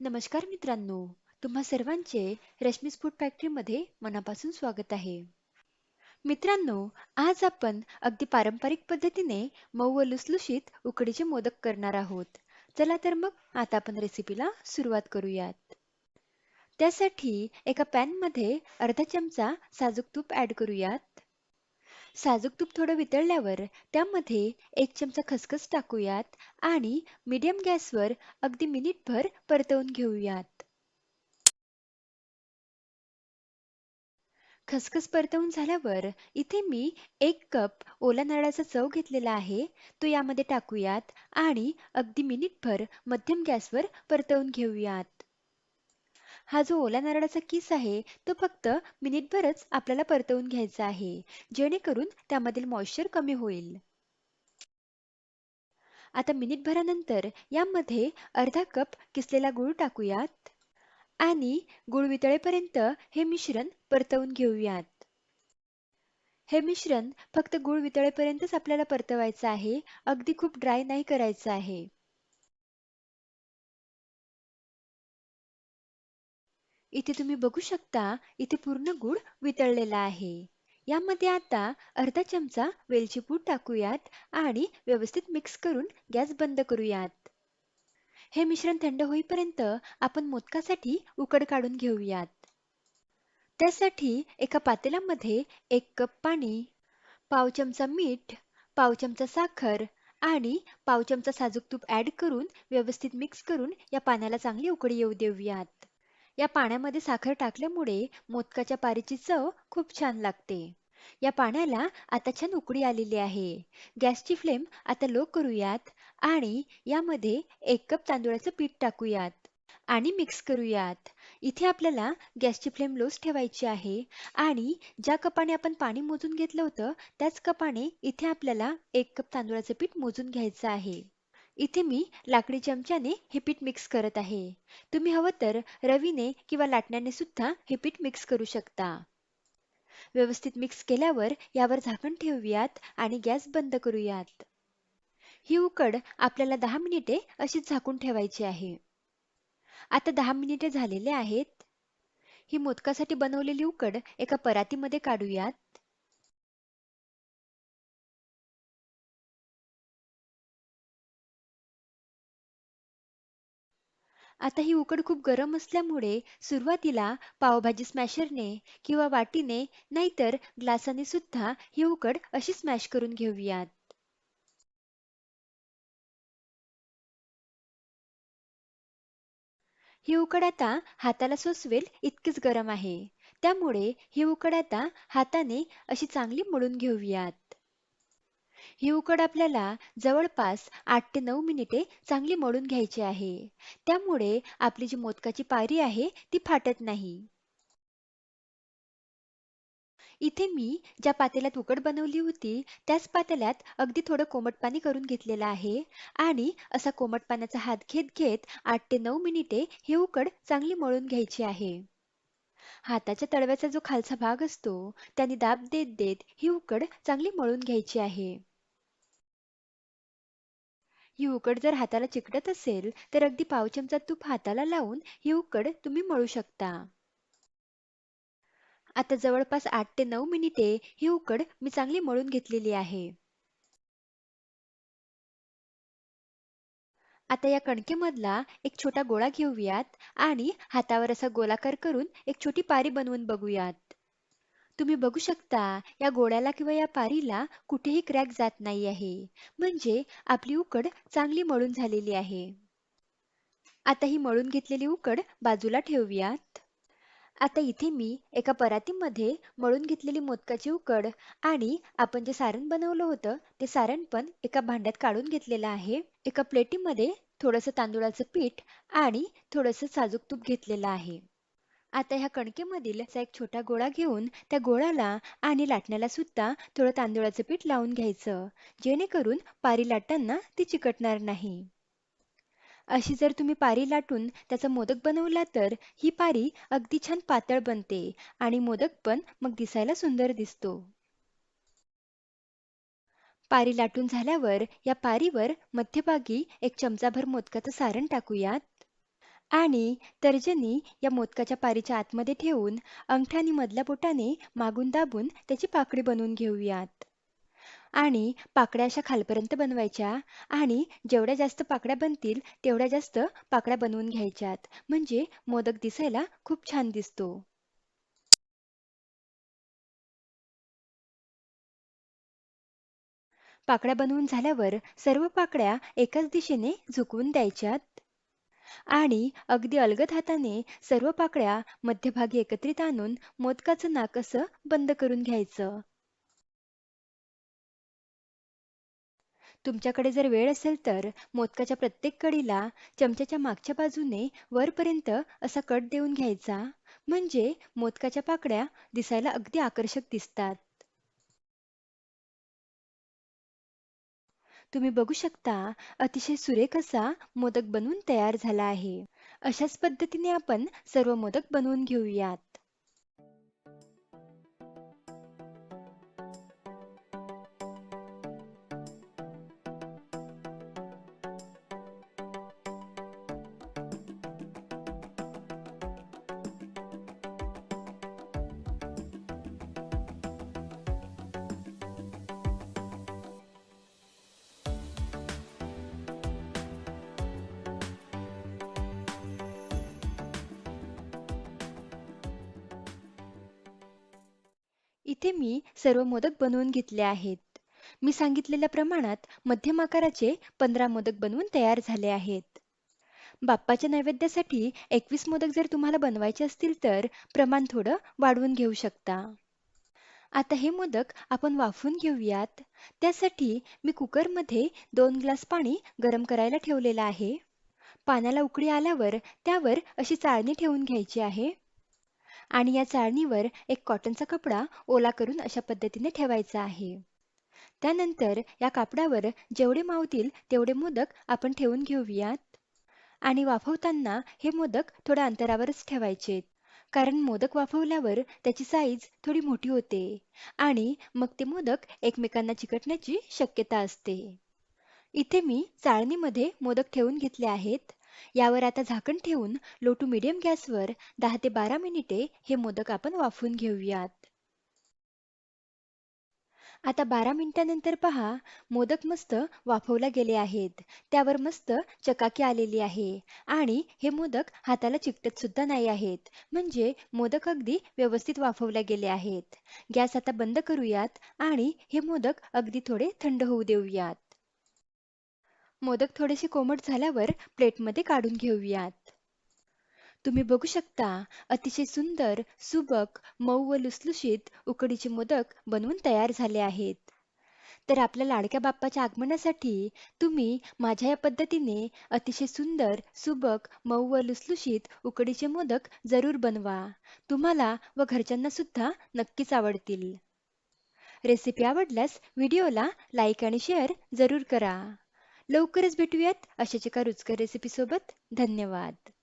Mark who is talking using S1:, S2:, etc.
S1: नमस्कार मित्रांनो तुम्हा सर्वांचे रश्मीस फूड फॅक्टरीमध्ये मनापासून स्वागत आहे. मित्रांनो आज आपण अगदी पारंपरिक पद्धतीने मऊ व लुसलुशीत उकडीचे मोदक करणार आहोत. चला तर मग आता आपण रेसिपीला सुरुवात करूयात. त्यासाठी एका पॅनमध्ये अर्धा चमचा साजूक तूप ऍड करूयात. साजूक तूप थोडं वितळल्यावर त्यामध्ये एक चमचा खसखस टाकूयात आणि मीडियम गॅसवर अगदी मिनिटभर परतवून घेऊयात. खसखस परतवून झाल्यावर इथे मी एक कप ओला नारळाचा चव घेतलेला आहे. तो यामध्ये टाकूयात आणि अगदी मिनिटभर मध्यम गॅसवर परतवून घेऊयात. हा जो ओला नारळाचा किस आहे तो फक्त मिनिटभरच आपल्याला परतवून घ्यायचा आहे जेणेकरून त्यामधील मॉइश्चर कमी होईल. आता मिनिटभरानंतर यामध्ये अर्धा कप किसलेला गूळ टाकूयात आणि गुळ वितळेपर्यंत हे मिश्रण परतवून घेऊयात. हे मिश्रण फक्त गुळ वितळेपर्यंतच आपल्याला परतवायचं आहे अगदी खूप ड्राय नाही करायचं आहे. इथे तुम्ही बघू शकता इथे पूर्ण गूळ वितळलेला आहे. यामध्ये आता अर्धा चमचा वेलची पूड टाकूयात आणि व्यवस्थित मिक्स करून गॅस बंद करूयात. हे मिश्रण थंड होईपर्यंत आपण मोदकासाठी उकड काढून घेऊयात. त्यासाठी एका पातेल्यामध्ये एक कप पाणी पाव चमचा मीठ पाव चमचा साखर आणि पाव चमचा साजूक तूप ऍड करून व्यवस्थित मिक्स करून या पाण्याला चांगली उकळी येऊ देऊयात. या पाण्यामध्ये साखर टाकल्यामुळे मोदकाच्या पारीची चव खूप छान लागते. या पाण्याला आता छान उकळी आलेली आहे. गॅसची फ्लेम आता लो करूयात आणि यामध्ये एक कप तांदूळाचं पीठ टाकूयात आणि मिक्स करूयात. इथे आपल्याला गॅसची फ्लेम लोच ठेवायची आहे आणि ज्या कपाने आपण पाणी मोजून घेतलं होतं त्याच कपाने इथे आपल्याला एक कप तांदूळाचं पीठ मोजून घ्यायचं आहे. इथे मी लाकडी चमच्याने हे पीठ मिक्स करत आहे. तुम्ही हवं तर रवीने किंवा लाटण्याने सुद्धा हे पीठ मिक्स करू शकता. व्यवस्थित मिक्स केल्यावर यावर झाकण ठेवूयात आणि गॅस बंद करूयात. ही उकड आपल्याला दहा मिनिटे अशीच झाकून ठेवायची आहे. आता दहा मिनिटे झालेले आहेत. ही मोदकासाठी बनवलेली उकड एका परातीमध्ये काढूयात. आता ही उकड खूप गरम असल्यामुळे सुरुवातीला पावभाजी स्मॅशरने किंवा वाटीने नाहीतर ग्लासाने सुद्धा ही उकड अशी स्मॅश करून घेऊयात. ही उकड आता हाताला सोसवेल इतकीच गरम आहे. त्यामुळे ही उकड आता हाताने अशी चांगली मळून घेऊयात. ही उकड आपल्याला जवळपास आठ ते नऊ मिनिटे चांगली मळून घ्यायची आहे. त्यामुळे आपली जी मोदकाची पारी आहे ती फाटत नाही. इथे मी ज्या पातेल्यात उकड बनवली होती त्याच पातेल्यात अगदी थोडं कोमट पाणी करून घेतलेलं आहे आणि असा कोमट पाण्याचा हात घेत घेत आठ ते नऊ मिनिटे ही उकड चांगली मळून घ्यायची आहे. हाताच्या तळव्याचा जो खालचा भाग असतो त्याने दाब देत देत ही उकड चांगली मळून घ्यायची आहे. ही उकड जर हाताला चिकटत असेल तर अगदी पाव चमचा तूप हाताला लावून ही उकड तुम्ही मळू शकता. आता जवळपास आठ ते नऊ मिनिटे ही उकड मी चांगली मळून घेतलेली आहे. आता या कणकेमधला एक छोटा गोळा घेऊयात आणि हातावर असा गोलाकार करून एक छोटी पारी बनवून बघूयात. तुम्ही बघू शकता या गोळ्याला किंवा या पारीला कुठेही क्रॅक जात नाही आहे. म्हणजे आपली उकड चांगली मळून झालेली आहे. आता ही मळून घेतलेली उकड बाजूला ठेवूयात. आता इथे मी एका परातीमध्ये मळून घेतलेली मोदकाची उकड आणि आपण जे सारण बनवलं होतं ते सारण पण एका भांड्यात काढून घेतलेलं आहे. एका प्लेटीमध्ये थोडंसं तांदूळाचं पीठ आणि थोडंसं साजूक तूप घेतलेलं आहे. आता ह्या कणकेमधील एक छोटा गोळा घेऊन त्या गोळ्याला आणि लाटण्याला सुद्धा थोडं तांदूळाचं पीठ लावून घ्यायचं जेणेकरून पारी लाटताना ती चिकटणार नाही. अशी जर तुम्ही पारी लाटून त्याचा मोदक बनवला तर ही पारी अगदी छान पातळ बनते आणि मोदक पण मग दिसायला सुंदर दिसतो. पारी लाटून झाल्यावर या पारीवर मध्यभागी एक चमचाभर मोदकाचं सारण टाकूयात. आणि तर्जनी या मोदकाच्या पारीच्या आतमध्ये ठेवून अंगठ्यानी आणि मधल्या बोटाने मागून दाबून त्याची पाकळी बनवून घेऊयात. आणि पाकळ्या अशा खालपर्यंत बनवायच्या आणि जेवढ्या जास्त पाकळ्या बनतील तेवढ्या जास्त पाकळ्या बनवून घ्यायच्यात. म्हणजे मोदक दिसायला खूप छान दिसतो. पाकळ्या बनवून झाल्यावर सर्व पाकळ्या एकाच दिशेने झुकवून द्यायच्यात. आणि अगदी अलगद हाताने सर्व पाकळ्या मध्यभागी एकत्रित आणून मोदकाचं नाक असं बंद करून घ्यायचं. तुमच्याकडे जर वेळ असेल तर मोदकाच्या प्रत्येक कडीला चमच्याच्या मागच्या बाजूने वरपर्यंत असा कट देऊन घ्यायचा. म्हणजे मोदकाच्या पाकड्या दिसायला अगदी आकर्षक दिसतात. तुम्ही बघू शकता अतिशय सुरेख असा मोदक बनवून तयार झाला आहे. अशाच पद्धतीने आपण सर्व मोदक बनवून घेऊयात. इथे मी सर्व मोदक बनवून घेतले आहेत. मी सांगितलेल्या प्रमाणात मध्यम आकाराचे पंधरा मोदक बनवून तयार झाले आहेत. बाप्पाच्या नैवेद्यासाठी एकवीस मोदक जर तुम्हाला बनवायचे असतील तर प्रमाण थोडं वाढवून घेऊ शकता. आता हे मोदक आपण वाफवून घेऊयात. त्यासाठी मी कुकरमध्ये दोन ग्लास पाणी गरम करायला ठेवलेलं आहे. पाण्याला उकळी आल्यावर त्यावर अशी चाळणी ठेवून घ्यायची आहे. आणि या चाळणीवर एक कॉटनचा कपडा ओला करून अशा पद्धतीने ठेवायचा आहे. त्यानंतर या कापडावर जेवढे मावतील तेवढे मोदक आपण ठेवून घेऊयात. आणि वाफवताना हे मोदक थोड्या अंतरावरच ठेवायचे. कारण मोदक वाफवल्यावर त्याची साईज थोडी मोठी होते आणि मग ते मोदक एकमेकांना चिकटण्याची शक्यता असते. इथे मी चाळणीमध्ये मोदक ठेवून घेतले आहेत. यावर आता झाकण ठेवून लो टू मिडियम गॅसवर दहा ते बारा मिनिटे हे मोदक आपण वाफवून घेऊयात. आता बारा मिनिटानंतर पहा मोदक मस्त वाफवला गेले आहेत. त्यावर मस्त चकाकी आलेली आहे आणि हे मोदक हाताला चिकटत सुद्धा नाही आहेत. म्हणजे मोदक अगदी व्यवस्थित वाफवले गेले आहेत. गॅस आता बंद करूयात आणि हे मोदक अगदी थोडे थंड होऊ देऊयात. मोदक थोडेसे कोमट झाल्यावर प्लेटमध्ये काढून घेऊयात. तुम्ही बघू शकता अतिशय सुंदर सुबक मऊ व लुसलुशीत उकडीचे मोदक बनवून तयार झाले आहेत. तर आपल्या लाडक्या बाप्पाच्या आगमनासाठी तुम्ही माझ्या या पद्धतीने अतिशय सुंदर सुबक मऊ व लुसलुशीत उकडीचे मोदक जरूर बनवा. तुम्हाला व घरच्यांना सुद्धा नक्कीच आवडतील. रेसिपी आवडल्यास व्हिडिओला लाईक आणि शेअर जरूर करा. लवकरच भेटूयात अशाच एका रुचकर रेसिपीसोबत धन्यवाद.